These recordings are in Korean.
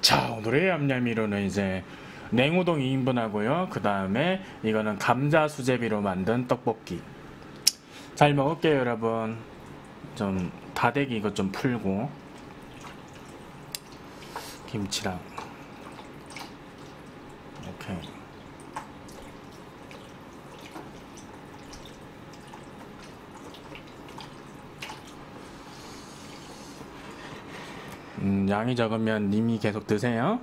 자 오늘의 얌얌이로는 이제 냉우동 2인분 하고요. 그 다음에 이거는 감자 수제비로 만든 떡볶이. 잘 먹을게요 여러분. 좀 다대기 이거 좀 풀고. 김치랑 오케이 음, 양이 적으면 님이 계속 드세요.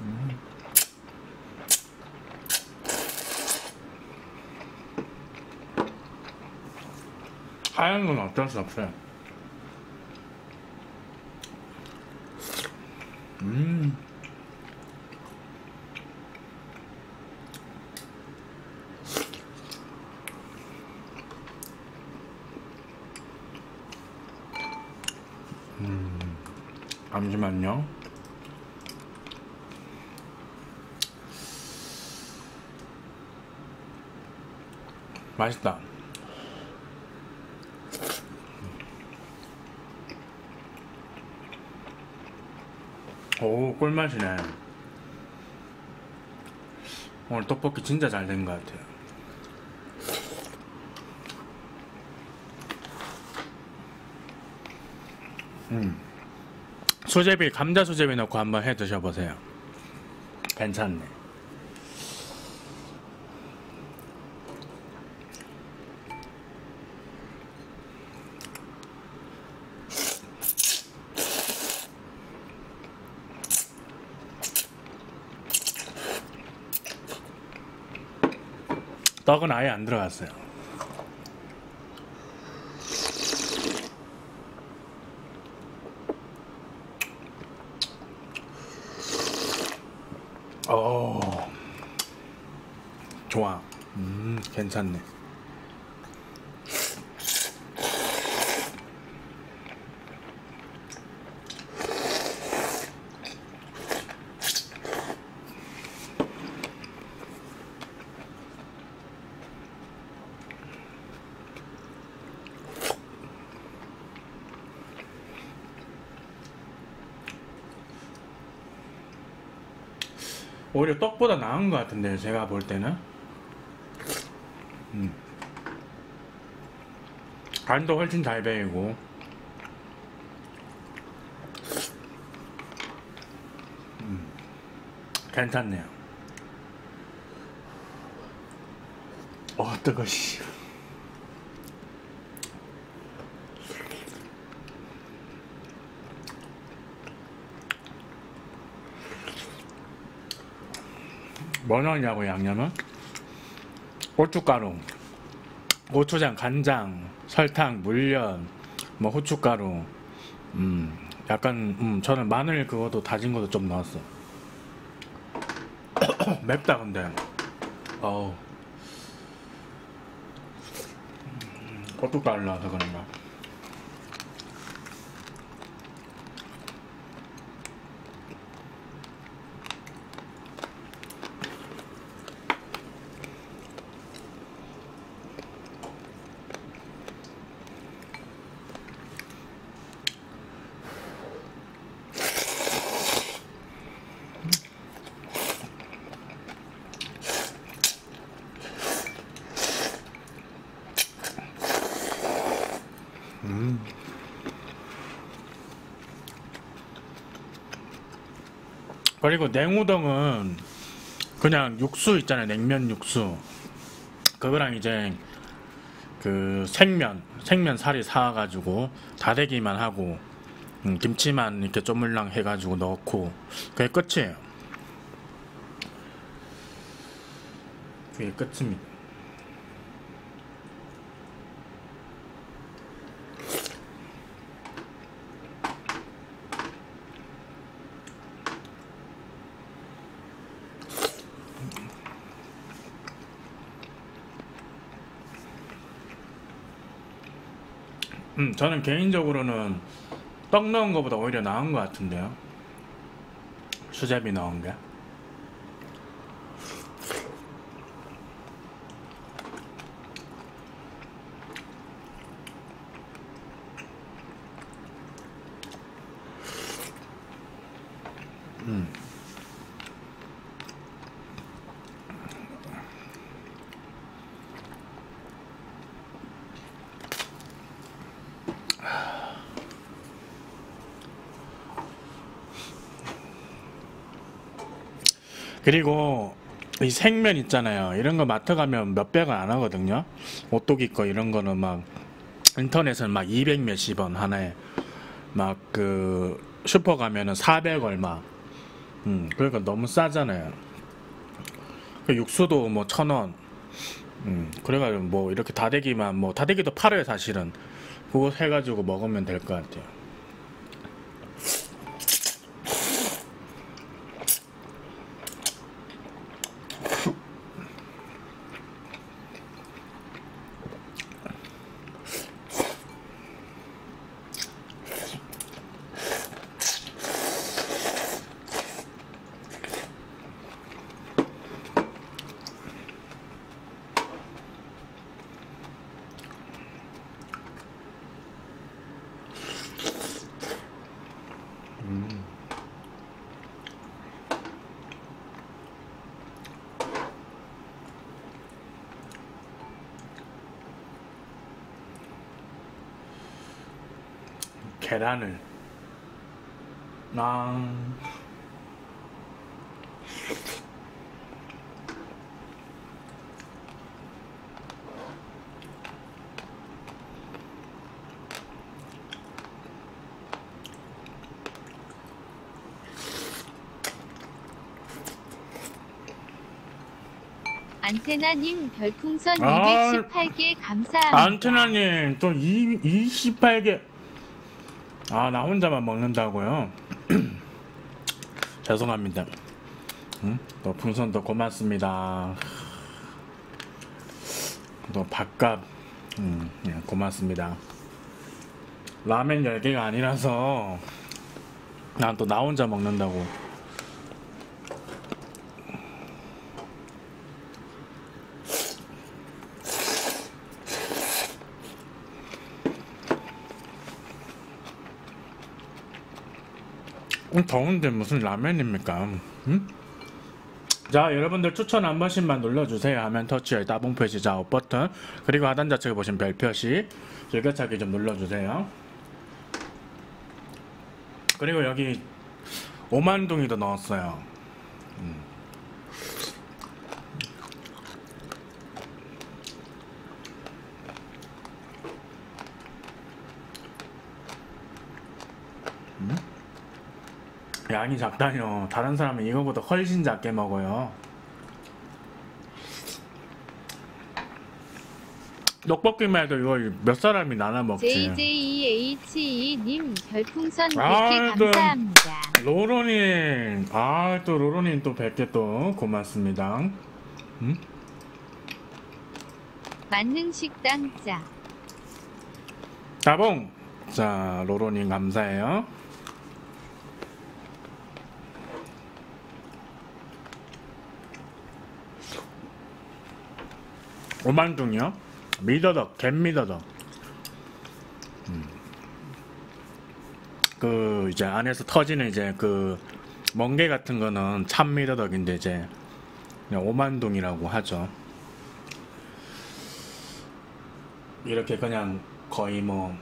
음. 하얀 건 어쩔 수 없어요. 음. 잠시만요. 맛있다. 오, 꿀맛이네. 오늘 떡볶이 진짜 잘 된 것 같아요. 음. 수제비 감자 수제비 넣고 한번 해 드셔보세요. 괜찮네. 떡은 아예 안 들어갔어요. 어. 좋아. 음 괜찮네 오히려 떡보다 나은 것 같은데요 제가 볼 때는 음. 간도 훨씬 잘 배이고 음. 괜찮네요 어 뜨거 씨 뭐 넣냐고 양념은? 고춧가루, 고추장, 간장, 설탕, 물엿, 뭐 후춧가루, 음, 약간 음, 저는 마늘 그것도 다진 것도 좀 넣었어. 맵다 근데. 어우. 음, 고춧가루 넣어서 그런가. 그리고 냉우동은 그냥 육수 있잖아요. 냉면 육수. 그거랑 이제 그 생면 생면 살이 사와가지고 다대기만 하고 음, 김치만 이렇게 쪼물랑 해가지고 넣고 그게 끝이에요. 그게 끝입니다 음, 저는 개인적으로는 떡 넣은 것보다 오히려 나은 것 같은데요. 수제비 넣은 게. 그리고 이 생면 있잖아요. 이런 거 마트 가면 몇백원 안 하거든요. 오뚜기 거 이런 거는 막 인터넷은 막 200 몇십 원 하나에 막 그 슈퍼 가면은 400 얼마. 음, 그러니까 너무 싸잖아요. 그 육수도 뭐 천 원. 음, 그래가지고 뭐 이렇게 다대기만 뭐 다대기도 팔아요 사실은. 그거 해가지고 먹으면 될 것 같아요. 계란을. 아 안테나님 별풍선 아, 218개 감사합니다. 안테나님 또 28개 아 나 혼자만 먹는다고요? 죄송합니다. 응? 또 풍선도 고맙습니다. 또 밥값 음, 예, 고맙습니다. 라멘 10개가 아니라서 난 또 나 혼자 먹는다고 더운데 무슨 라면입니까? 음? 자 여러분들 추천 한 번씩만 눌러주세요 하면 터치의 따봉 표시 좌우 버튼 그리고 하단 좌측에 보신 별 표시 즐겨찾기 좀 눌러주세요 그리고 여기 오만둥이도 넣었어요 음. 양이 작다뇨. 다른 사람은 이거보다 훨씬 작게 먹어요. 떡볶이만 해도 이거 몇 사람이 나눠 먹지. JJEHE님 별풍선 100개 아, 그- 감사합니다. 로로님, 아, 또 로로님 또 100개 또 고맙습니다. 만능 식당 짜. 따봉! 자, 로로님 감사해요. 오만둥이요? 미더덕, 갯미더덕. 음. 그, 이제 안에서 터지는 이제 그, 멍게 같은 거는 참미더덕인데 이제, 오만둥이라고 하죠. 이렇게 그냥 거의 뭐,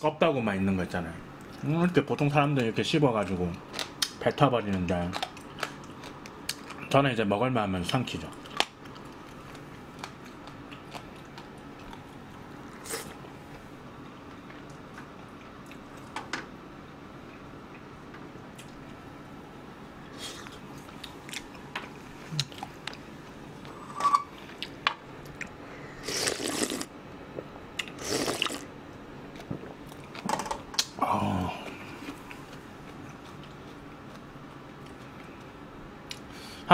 껍다구만 있는 거 있잖아요. 음, 이렇게 보통 사람들 이렇게 씹어가지고 뱉어버리는데, 저는 이제 먹을만 하면 삼키죠.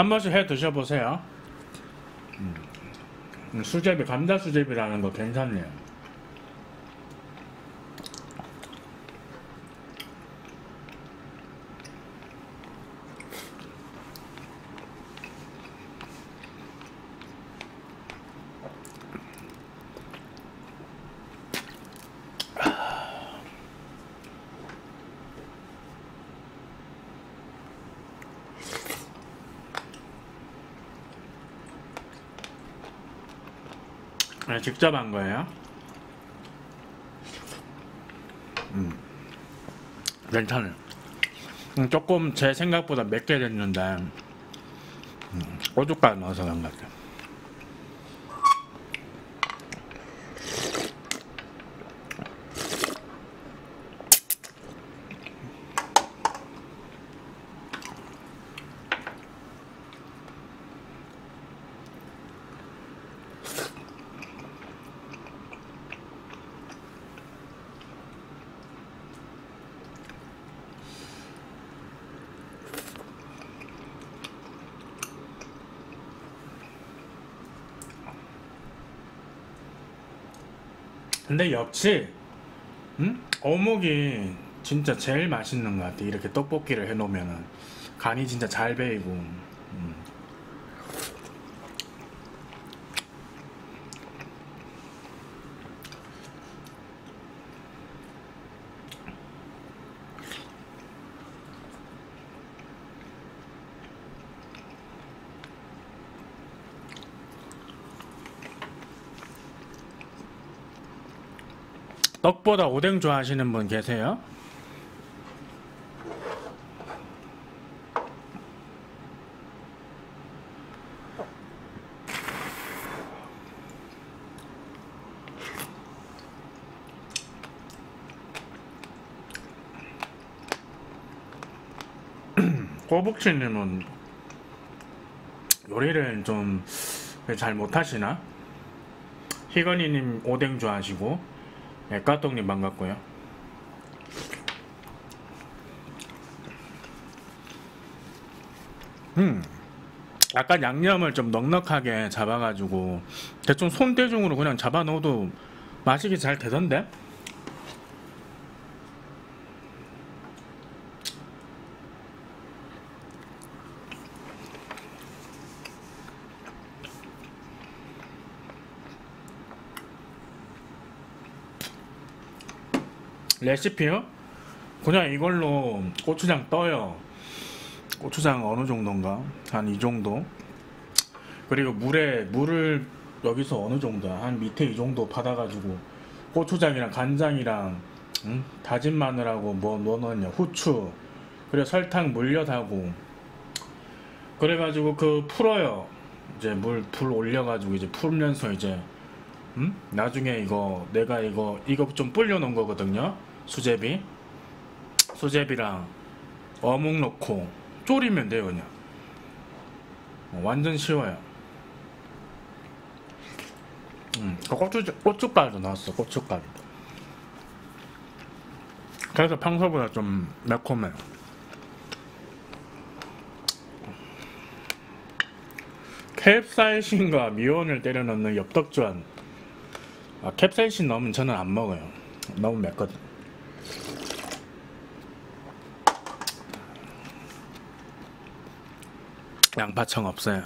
한 번씩 해 드셔보세요. 음, 수제비, 감자 수제비라는 거 괜찮네요. 네, 직접 한 거예요. 음, 괜찮아요. 음, 조금 제 생각보다 맵게 됐는데 음, 고춧가루 넣어서 그런 것 같아요. 근데 역시 음? 어묵이 진짜 제일 맛있는 것 같아. 이렇게 떡볶이를 해놓으면은 간이 진짜 잘 배이고. 음. 떡보다 오뎅 좋아하시는 분 계세요? 꼬북치님은 요리를 좀 잘 못하시나? 희건이님 오뎅 좋아하시고 네, 까똥님 반갑고요. 음, 약간 양념을 좀 넉넉하게 잡아가지고 대충 손대중으로 그냥 잡아 넣어도 맛이 잘 되던데? 레시피요? 그냥 이걸로 고추장 떠요. 고추장 어느 정도인가? 한 이 정도. 그리고 물에 물을 여기서 어느 정도 한 밑에 이 정도 받아가지고 고추장이랑 간장이랑 응? 다진 마늘하고 뭐 넣었냐 후추 그리고 설탕 물엿하고 그래가지고 그 풀어요. 이제 물 불 올려가지고 이제 풀면서 이제 음? 나중에 이거 내가 이거 이거 좀 불려 놓은 거거든요. 수제비? 수제비랑 어묵 넣고 졸이면 돼요 그냥. 어, 완전 쉬워요. 음, 그 고추, 고춧가루도 넣었어 고춧가루 그래서 평소보다 좀 매콤해요. 캡사이신과 미온을 때려 넣는 엽떡주한 아, 캡사이신 넣으면 저는 안 먹어요. 너무 맵거든 양파청 없어요.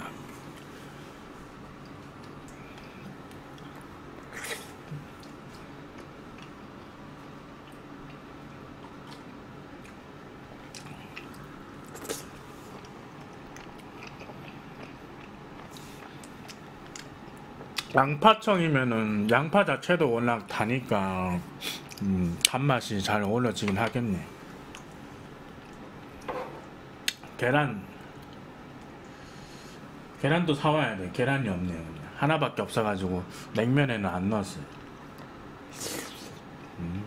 양파청이면은 양파 자체도 워낙 다니까 음, 단맛이 잘 어우러지긴 하겠네. 계란 계란도 사와야 돼. 계란이 없네요. 하나밖에 없어가지고 냉면에는 안 넣었어요. 음.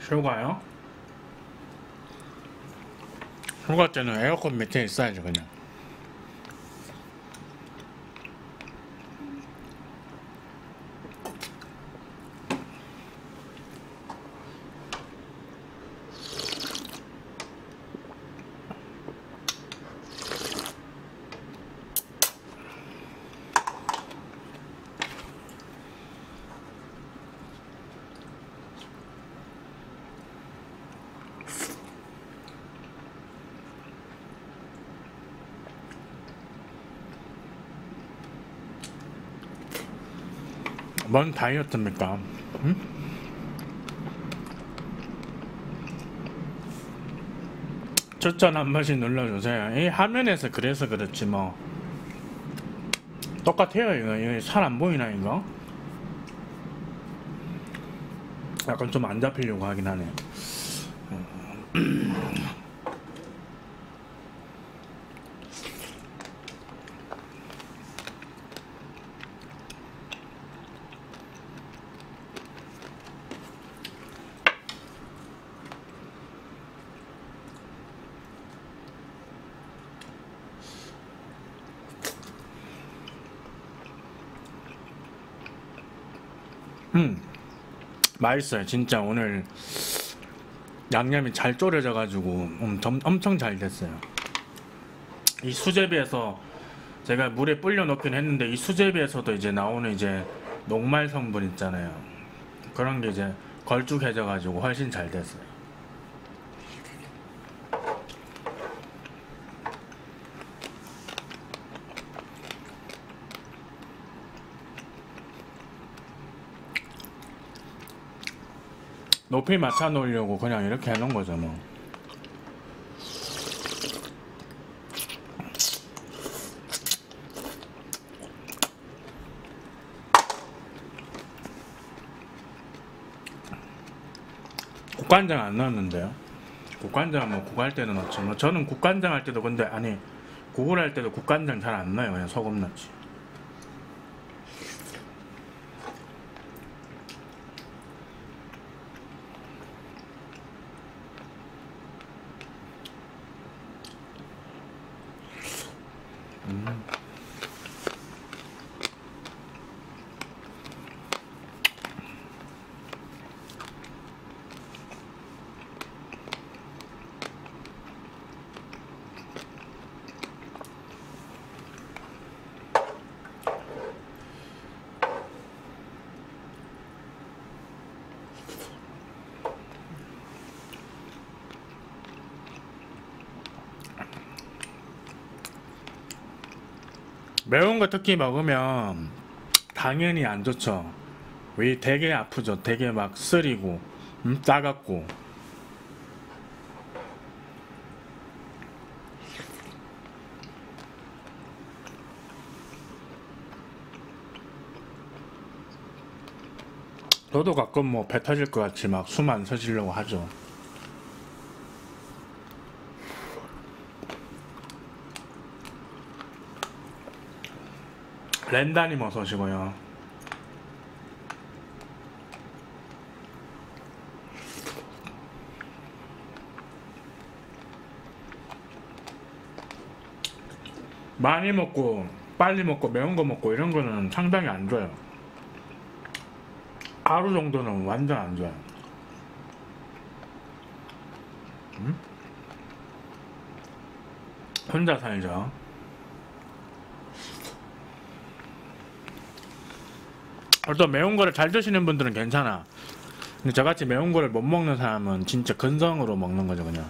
휴가요? 휴가 때는 에어컨 밑에 있어야죠 그냥 뭔 다이어트입니까? 응? 추천 한 번씩 눌러주세요. 이 화면에서 그래서 그렇지 뭐 똑같아요 이거 살안 보이나 이거? 약간 좀 안 잡히려고 하긴 하네. 맛있어요. 진짜 오늘 양념이 잘 졸여져 가지고 음, 점- 엄청 잘 됐어요. 이 수제비에서 제가 물에 불려 넣긴 했는데 이 수제비에서도 이제 나오는 이제 녹말 성분 있잖아요. 그런 게 이제 걸쭉해져 가지고 훨씬 잘 됐어요 높이 맞춰 놓으려고 그냥 이렇게 해 놓은 거죠 뭐. 국간장 안 넣었는데요. 국간장 뭐 국할 때는 넣지 뭐 저는 국간장 할 때도 근데 아니 국을 할 때도 국간장 잘 안 넣어요. 그냥 소금 넣지 매운 거 특히 먹으면 당연히 안 좋죠. 위 되게 아프죠. 되게 막 쓰리고 음, 따갑고. 저도 가끔 뭐 배 터질 것 같이 막 숨안 쉬시려고 하죠. 렌다님 어서 오시고요. 많이 먹고 빨리 먹고 매운 거 먹고 이런 거는 상당히 안 좋아요. 하루 정도는 완전 안 좋아요. 음? 혼자 살죠. 어떤 매운 거를 잘 드시는 분들은 괜찮아. 근데 저같이 매운 거를 못 먹는 사람은 진짜 근성으로 먹는 거죠, 그냥.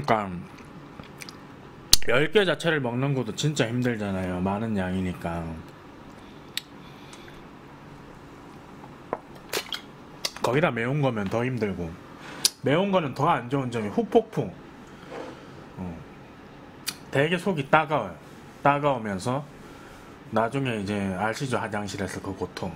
그러니까 10개 자체를 먹는 것도 진짜 힘들잖아요. 많은 양이니까. 거기다 매운 거면 더 힘들고. 매운 거는 더 안 좋은 점이 후폭풍. 어. 되게 속이 따가워요. 따가우면서 나중에 이제 아시죠? 화장실에서 그 고통.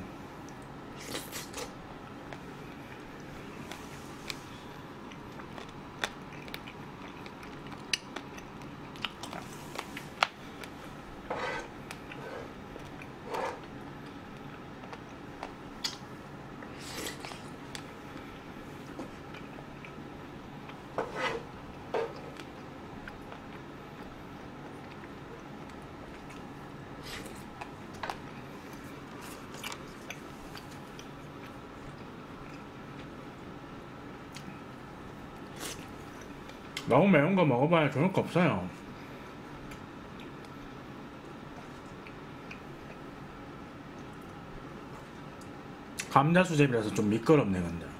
너무 매운 거 먹어봐야 좋을 거 없어요. 감자 수제비라서 좀 미끄럽네 근데.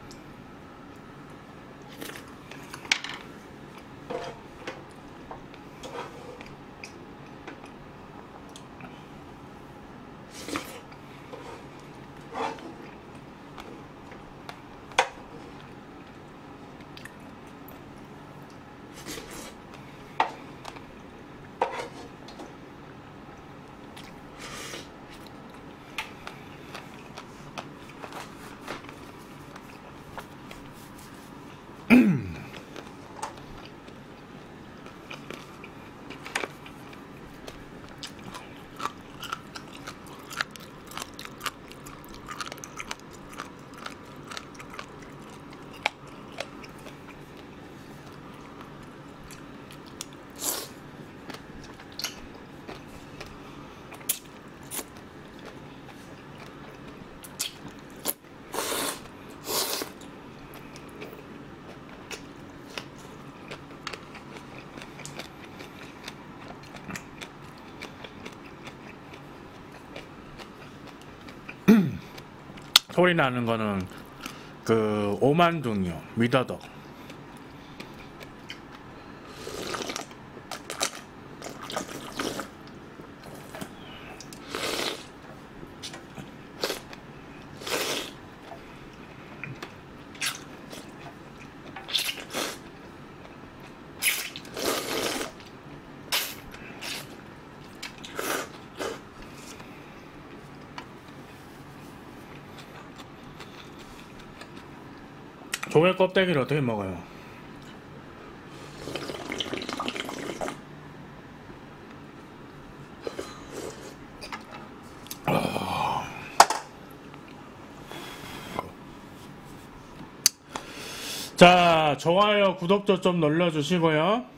소리 나는 거는 그 오만둥이요 미더덕 조개 껍데기를 어떻게 먹어요? 자, 좋아요, 구독도 좀 눌러주시고요.